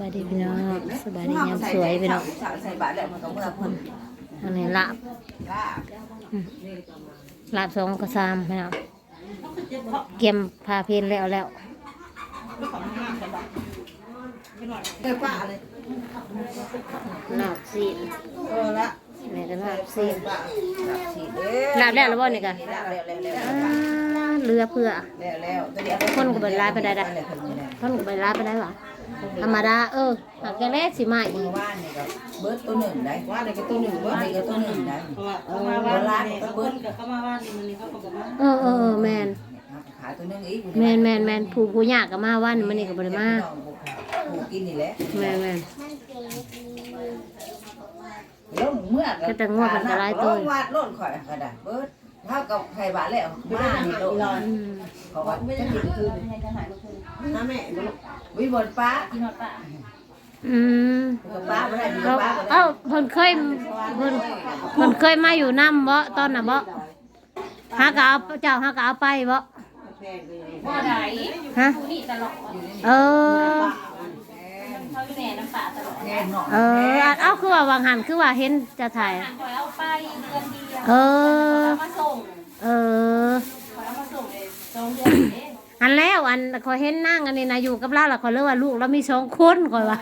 บายดีพี่น้องสบายดียามสวยพี่น้องใส่บาตรแล้วมันก็เมื่อคนอันนี้ลาบลาบสองกระซามพี่น้องเกี่ยมพาเพลนแล้วแล้วเออป้าเลยลาบซีนเออละนี่ก็ลาบซีน่าลาบฉีดเด้ลาบแล้วหรือบ่นี่กะลาเรือเพื่อแล้วแล้วตัวเดียวคนก็เบิดลายไปได้ดะท่านก็ไปลาบไปได้หรอ ธรรมดาเออหากแกแรกสิมาอีมืกอว่านนี่ก็เบิร์ดตัวหนึ่งได้ว่าเด็กก็ตัวหนึ่งเบิว่าร์ดนี่ก็ตัวหนึ่งได้เพราะว่าเขามาบ้านนี่เขาเบิ้ลกับเขามาบ้านนี่มันนี่เขาก็มาเออเออเออแมนขายตัวหนึ่งอีกแมนแมนแมนผู้ผู้ยากก็มาวันมันนี่ก็บ่ได้มาผูกินนี่แหละแมนแมนแล้วเมื่อก็แต่งวดมันก็หลายตัววาดโลดข่อยก็ได้เบิร์ดเท่ากับไข่บาทแล้วมานี่โลดอืมเพราะว่าไม่ได้กินคืนน้าแม่ วิบนป้าอืมป้าไม่ได้ดีเอ้าป้าเอ้าเพิ่นเคยเพิ่นเพิ่นเคยมาอยู่นํบ่ตอนน่ะบ่หาก็เอาเจ้าหาก็เอาไปบ่แพงก็ยังบ่ได้ฮะผู้นี่ตลอดเออ เขาอยู่แหน่น้ำป่าตลอดแน่นอนเอออันเอาคือว่าวางหันคือว่าเห็นจะถ่ายหางคอยเอาไปเดือนเดียวเออ เอามาส่งเออ คอยเอามาส่งเลยสองเดือนเด้ อันแล้วอันขอยเห็นนั่งอันนี้นะอยู่กับเราแล้วขอยเลิกว่าลูกเรามีสองคนขอยว่า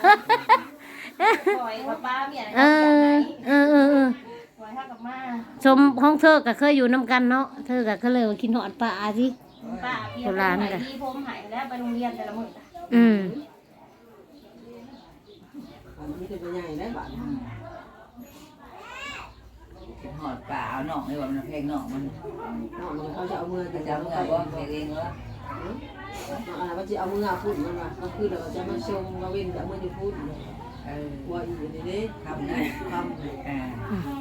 คอยกับป้าเมียเออเออเออเออคอยเท่ากับมาชมห้องเธอก็เคยอยู่น้ำกันเนาะเธอก็เคยเลยว่ากินหอดปลาสิป้าเพียโบราณหาน่ะยที่ผมหายแล้วไปโรงเรียนแต่ละมื้ออืมอันนี้จะเป็นใหญ่ได้บ้านหอดป่าเอาหนองเลยว่ามันเพลงหนองมันน้องมันเขาจะเอามือจะจะจำจำเมื่กัอนว่าเพลงเองว่าอะไรว่าจะเอามือพูดมันว่าก็คือเราจะมาชมมาเว้นจะมือจะพูดเออว่าอีนี่เด้ทำนะทำอ่า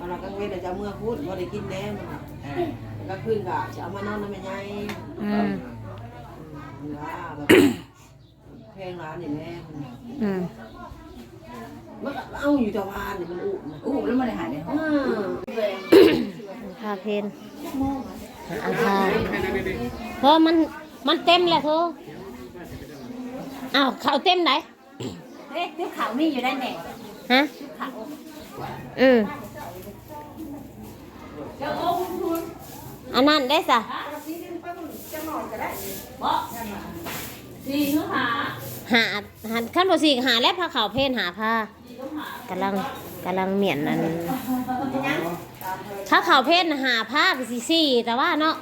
เราก็เว้นจะมือพูดว่าได้กินแน่มันอ่าก็ขึ้นก็จะเอามานอนน้ำมันใหญ่อืมว่าแบบแพงร้านนี่แม่อืมมันเอาอยู่ต่วานนี่มันอุนะอู้แล้วมันได้หายในห้องอืมพาเพนอาคาเพราะมัน มันเต็มแล้วโทอ้าวเขาเต็มไหนเด้คือเขามีอยู่ได้แหน่ฮะเขาอืมอันนั้นได้สะสี่คือหาหาหาขั้นบสี่หาและผ้าขาวเพนหาผ้ากำลังกำลังเหมียนอันผ้าขาวเพนหาผ้าคือสี่สี่แต่ว่าเนาะ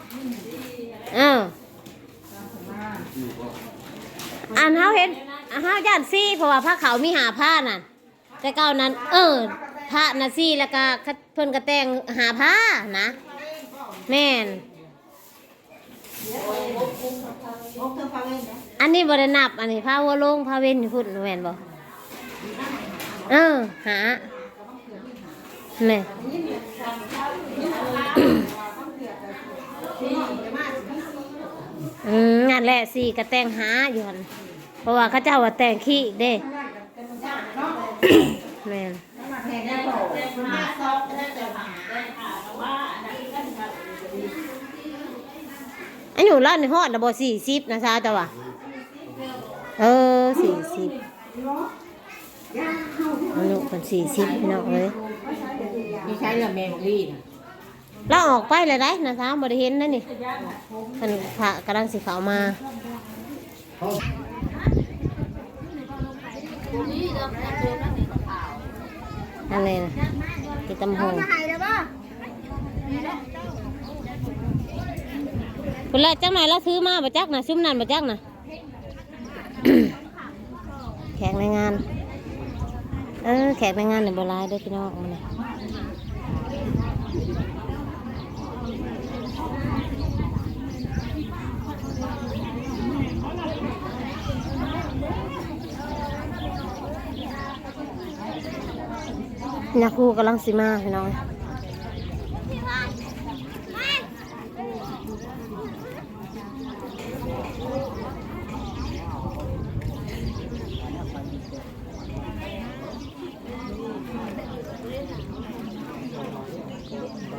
เออ อันเฮาเห็นเฮาย่านซี่เพราะว่าผ้าขาวมีหาผ้านั่นแต่เก่านั้น เออผ้าน่ะซี่แล้วก็เพิ่นก็แต่งหาผ้านะ แม่นอันนี้บรินับอันนี้ผ้าวัวลงผ้าเว้นอยู่พุ่นแม่นบ่เออหาเนี่ย อืมงานแหละสี่กระแตงหาอยู่หันเพราะว่าเขาเจ้าว่าแตงขี้อีกเด้แม่นอันอยู่ร้านในฮอดนะบ่สี่สิบนะซาจ้ะวะเออสี่สิบอันนี้เป็นสี่สิบพี่น้องเลยมีใช้ละแมงลี่นะ เราออกไปเลยได้นะซาวบ่ได้เห็นนั่นนี่มันพระกำลังสิเขามาอะไรนะกินตำหงคนแรกจังไหนแล้วซื้อมาบ่จักนะซุ้มนั่นบ่จักนะแขกในงาน เออแขกในงานเนี่ยโบราณด้วยพี่น้องมัน น่ะนาครูกำลังสิมาพี่น้อง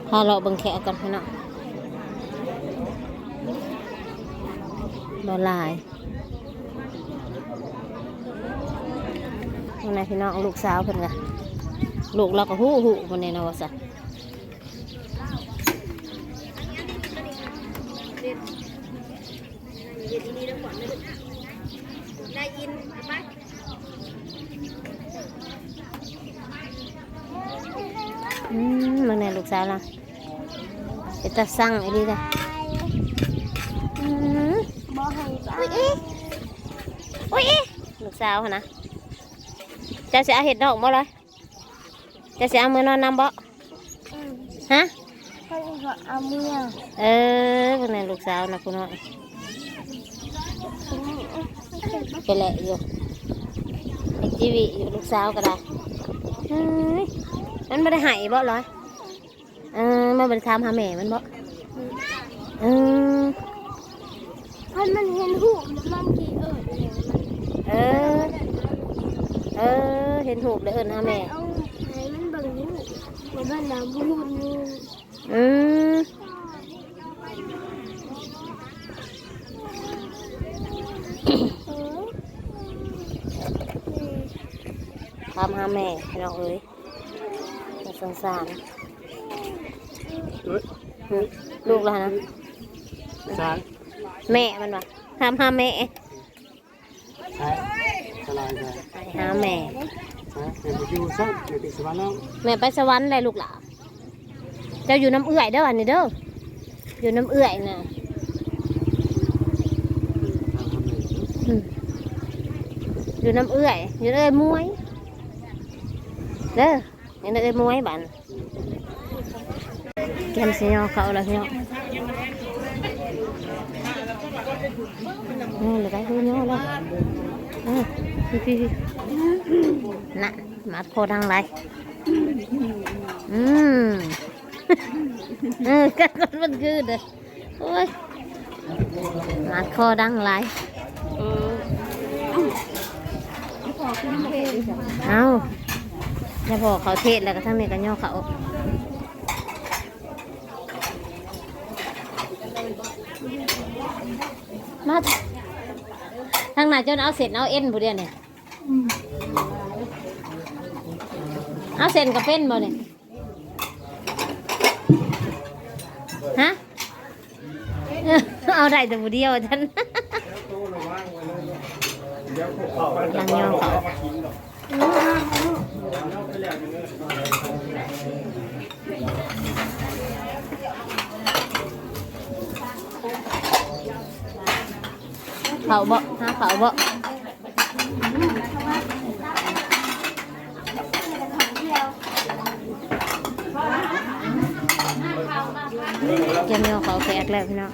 พาเราะเบิ่งแขกกันพี่น้องบหลายคนไหนพี่น้องลูกสาวเพิ่นกะ ลูกเราก็ฮู้ฮู้คนนี้นะว่าซะได้ยินไหมอืมมึงเนี่ยลูกสาวล่ะเป็นตาสั่งไอ้นี่จ้ะอืมบ่ให้อุ้ยเอ๊ะอุ้ยเอ๊ะลูกสาวหั่นนะเจะเสียเห็ดดอกบ่เลยเจะเสียเอามือนอนนำบ่ฮะเขาจะเอาเมื่อเออเป็นไงลูกสาวนะคุณน้อยไปแหละอยู่ไอจีวีอยู่ลูกสาวก็ได้เฮ้ยมันไม่ได้ใหายบ่เหรอเออมันไม่ได้ทำหาแม่มันบ่เออเพราะมันเห็นหูแล้วมันกี่เอิดเนี่ยเออ เออ เห็นหูบเลยเอิญหาแม่ เอาให้มันเบิ่งหู ว่าบ้านเราบ่ฮู้นี่อืมทำหาแม่พี่น้องเอ้ยน่าสงสารอืมลูกแล้วนะใช่แม่มันวะทำหาแม่ใช่สลายใช่ไปหาแม่ ใช่เป็นผู้อยู่ซ้ำเป็นติดสวรรค์แล้วแม่ไปสวรรค์เลยลูกหลานเจ้าอยู่น้ำเอื่อยเด้ออันนี้เด้ออยู่น้ำเอื่อยน่ะทางคนหนึ่งอืมอยู่น้ำเอื่อยอยู่เอ้ยมวยเด้ออยู่เอ้ยมวยบันแกมสียอเขาแล้วพี่น้องนี่เลยไปดูย่อเลยเออพี่พี่พี่ น่ะมาโคดังไรอืมเออกันมันคือเด้อโอ้ยมาโคดังไรเอาอย่าบอกเขาเทศแล้วก็ทั้งนี้กันย่อเขามาทางไหนจนเอาเสร็จเอาเอ็นบุเดียวเนี่ย เอาเส้นกับเป็นบ่เนี่ยฮะเอาได้แต่บุเดียวฉันยังยอมเขาเขาบ่หาเขาบ่เจะมีเอาเขาแขกแล้วพี่น้อง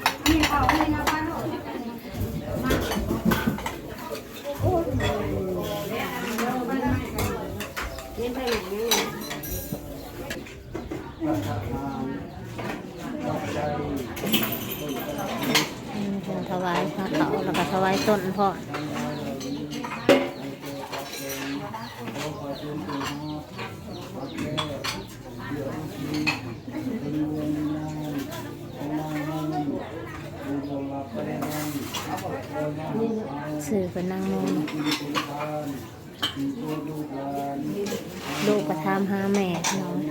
ถวายพระเขาแล้วก็ถวายต้นพ่อ สื่อเป็นางโมนลูกประทามหาแม่น้อย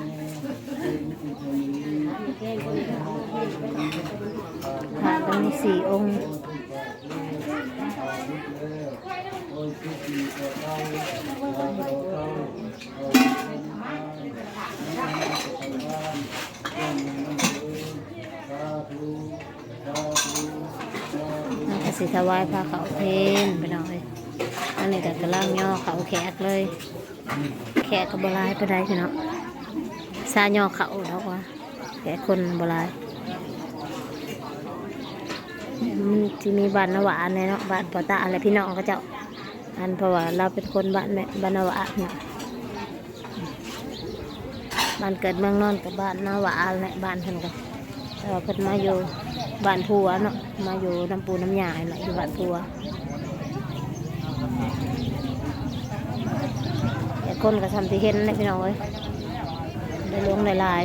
พระก็มีสี่องค์ สิถวายพระเขาเพนไปหน่อยอันนี้ก็กำลังย่อเขาแขกเลย แขกกับบลายไปได้พี่เนาะซาย่อเขาแล้วว่าแขกคนบลายมีที่มีบ้านนวานเนี่ยเนาะบ้านปอตาอะไรพี่น้องก็เจ้าอันเพราะว่าเราเป็นคนบ้านแม่บ้านนวาเนาะบ้านเกิดเมืองนอนกับบ้านนวาแหละบ้านเพิ่นกันแต่ว่าเพิ่นมาอยู่ บ้านผัวเนาะมาอยู่น้ำปูน้ำยาแหละอยู่บ้านผัวแต่คนก็ทำที่เห็นเลยพี่น้องเอ้ยได้ลงได้หลาย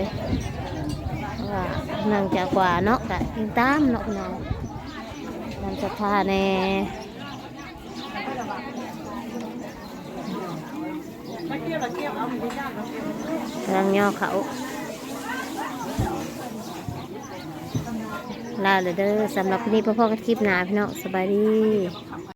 เพราะว่านื่งจากว่าเนาะกะยิงตามเนาะพี่น้องนำสภาแน่กำลังย่อเขา ลาเลยเด้อสำหรับวันนี้พ่อพ่อกันคลิปหนาพี่น้องสบายดี